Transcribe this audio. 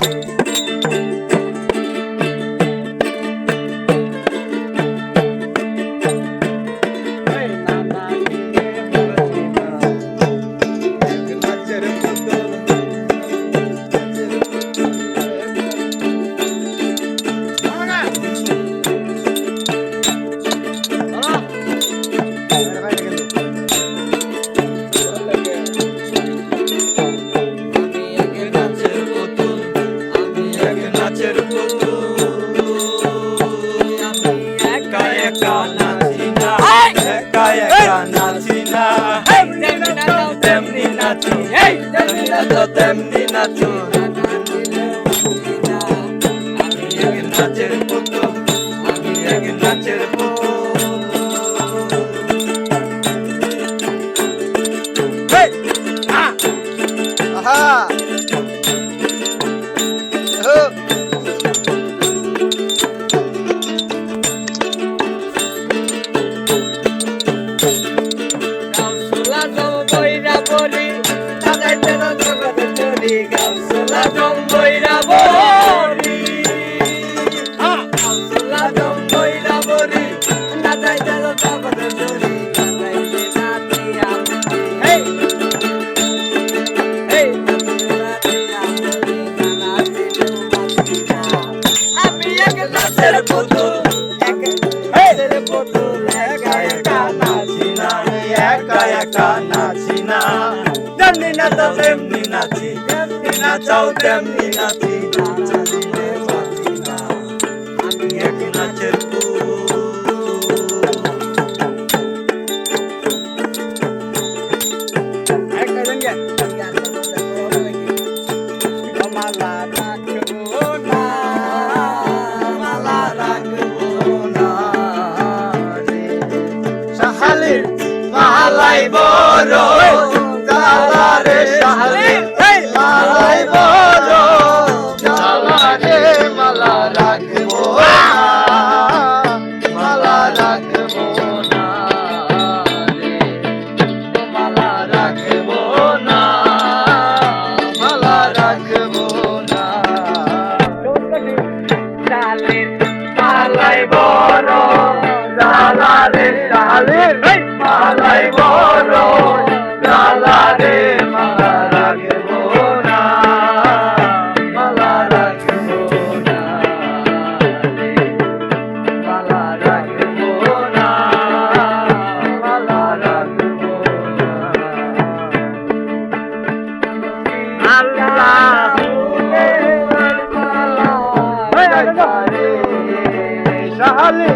আমি নাচি না তেমনি নাচি তেমনি নাচো তেমনি নাচো নাচের পুতুল আমি এক নাচের পুতুল Hey! Ah! তেমনি নাচো তেমনি নাচি। নাচাও তেমনি নাচি। নাচিলে বাঁচি না। আমি এক নাচের মালাই বড় জ্বালা রে শালি মালাই বড় জ্বালা রে মালা রাখব মালা রাখব না মালা রাখব না। মালা না। মালাই শাহালি